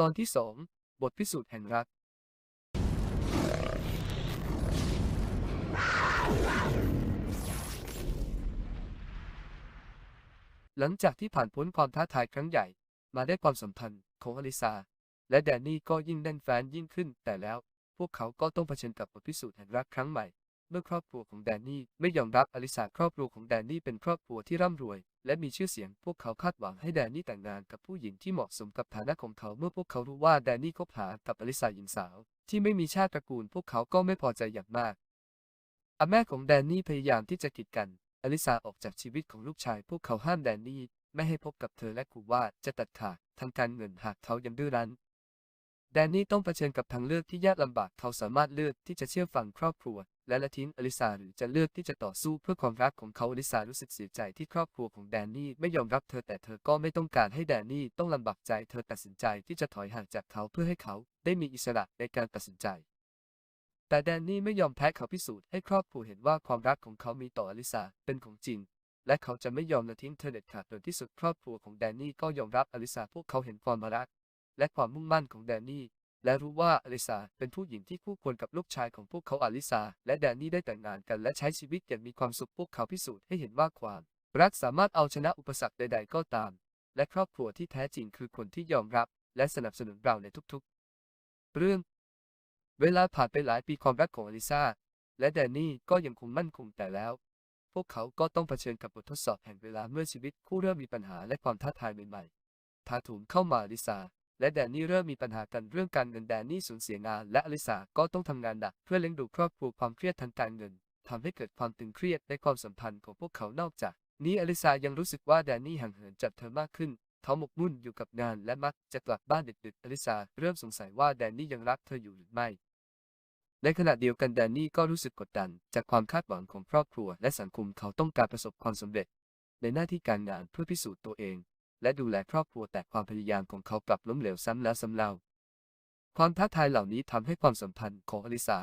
ตอนที่สองบทพิสูจน์แห่งรัก หลังจากที่ผ่านพ้นความท้าทายครั้งใหญ่ มาได้ความสัมพันธ์ของอลิซา และแดนนี่ก็ยิ่งแน่นแฟนยิ่งขึ้น แต่แล้วพวกเขาก็ต้องเผชิญกับบทพิสูจน์แห่งรักครั้งใหม่ เมื่อครอบครัวของแดนนี่ไม่ยอมรับอลิซาครอบครัวของแดนนี่เป็นครอบครัวที่ร่ำรวย และมีชื่อเสียง พวกเขาคาดหวังให้แดนนี่แต่งงานกับผู้หญิงที่เหมาะสมกับฐานะของเขาเมื่อพวกเขารู้ว่าแดนนี่คบหากับอลิซาหญิงสาว ที่ไม่มีชาติตระกูล พวกเขาก็ไม่พอใจอย่างมากอาแม่ของแดนนี่พยายามที่จะกีดกัน อลิซาออกจากชีวิตของลูกชาย พวกเขาห้ามแดนนี่ไม่ให้พบกับเธอและขู่ว่าจะตัดขาดทางการเงินหากเขายังดื้อรั้น แดนนี่ต้องเผชิญกับทางเลือกที่ยากลำบาก เขาสามารถเลือกที่จะเชื่อฟังครอบครัว และละทิ้งอลิซาหรือจะเลือกที่จะต่อสู้เพื่อความรักของเขาอลิซารู้สึกเสียใจที่ครอบครัวของแดนนี่ไม่ยอมรับเธอแต่เธอก็ไม่ต้องการให้แดนนี่ต้องลำบากใจเธอตัดสินใจที่จะถอยห่างจากเขาเพื่อให้เขาได้มีอิสระในการตัดสินใจ แต่แดนนี่ไม่ยอมแพ้เขาพิสูจน์ให้ครอบครัวเห็นว่าความรักของเขามีต่ออลิซาเป็นของจริงและเขาจะไม่ยอมละทิ้งเธอเด็ดขาดโดยที่สุดครอบครัวของแดนนี่ก็ยอมรับอลิซาพวกเขาเห็นความรัก และความมุ่งมั่นของแดนนี่ และรู้ว่าอลิซาเป็นผู้หญิงที่คู่ควรกับลูกชายของพวกเขาอลิซาและแดนนี่ได้แต่งงานกันและใช้ชีวิตอย่างมีความสุขพวกเขาพิสูจน์ให้เห็นว่าความ รักสามารถเอาชนะอุปสรรคใด ๆ ก็ตาม และครอบครัวที่แท้จริงคือคนที่ยอมรับ และสนับสนุนเราในทุกๆ เรื่อง เวลาผ่านไปหลายปีความรักของอลิซาและแดนนี่ก็ยังคงมั่นคงแต่แล้วพวกเขาก็ต้องเผชิญกับบททดสอบแห่งเวลาเมื่อชีวิตคู่เริ่มมีปัญหาและความท้าทายใหม่ๆทาถูมเข้ามาอลิซา และแดนนี่เริ่มมีปัญหากันเรื่องการเงินแดนนี่สูญเสียงานและอลิซาก็ต้องทำงานหนักเพื่อเลี้ยงดูครอบครัวความเครียดทางการเงินทำให้เกิดความตึงเครียดในความสัมพันธ์ของพวกเขานอกจาก นี้อลิซายังรู้สึกว่าแดนนี่ห่างเหินจากเธอมากขึ้น เขาหมกมุ่นอยู่กับงานและมักจะกลับบ้านดึกๆอลิซาเริ่มสงสัยว่าแดนนี่ยังรักเธออยู่หรือไม่ในขณะเดียวกันแดนนี่ก็รู้สึกกดดัน จากความคาดหวังของครอบครัว และสังคมเขาต้องการประสบความสำเร็จ ในหน้าที่การงานเพื่อพิสูจน์ตัวเอง และดูแลครอบครัวแต่ความพยายามของเขากลับล้มเหลวซ้ำแล้วซ้ำเล่า ความท้าทายเหล่านี้ทำให้ความสัมพันธ์ของอลิซา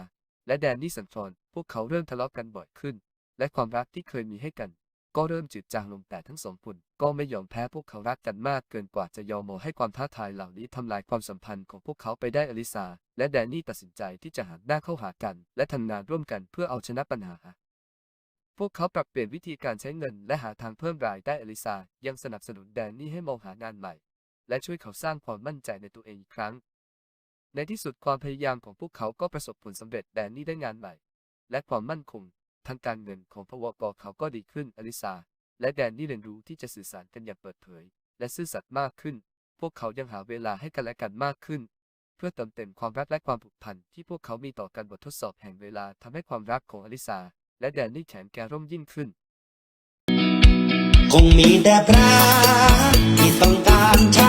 และแดนนี่สันฟรอนพวกเขาเริ่มทะเลาะกันบ่อยขึ้น และความรักที่เคยมีให้กัน ก็เริ่มจืดจางลงแต่ทั้งสองคนก็ไม่ยอมแพ้พวกเขารักกันมากเกินกว่าจะยอมมอให้ความท้าทายเหล่านี้ทำลายความสัมพันธ์ของพวกเขาไปได้อลิซาและแดนนี่ตัดสินใจที่จะหันหน้าเข้าหากัน และทำงานร่วมกันเพื่อเอาชนะปัญหา พวกเขาปรับเปลี่ยนวิธีการใช้เงินและหาทางเพิ่มรายได้อลิซายังสนับสนุนแดนนี่ให้มองหางานใหม่ และช่วยเขาสร้างความมั่นใจในตัวเองอีกครั้ง ในที่สุดความพยายามของพวกเขาก็ประสบผลสำเร็จแดนนี่ได้งานใหม่ และความมั่นคงทางการเงินของพวกเขาก็ดีขึ้นอลิซาและแดนนี่เรียนรู้ที่จะสื่อสารกันอย่างเปิดเผย และซื่อสัตย์มากขึ้น พวกเขายังหาเวลาให้กันและกันมากขึ้น เพื่อเติมเต็มความรักและความผูกพันที่พวกเขามีต่อกันบททดสอบแห่งเวลาทำให้ความรักของอลิซา และแดนนี่แข็งแกร่มยิ่งขึ้น คงมีแต่พระที่ต้องการชา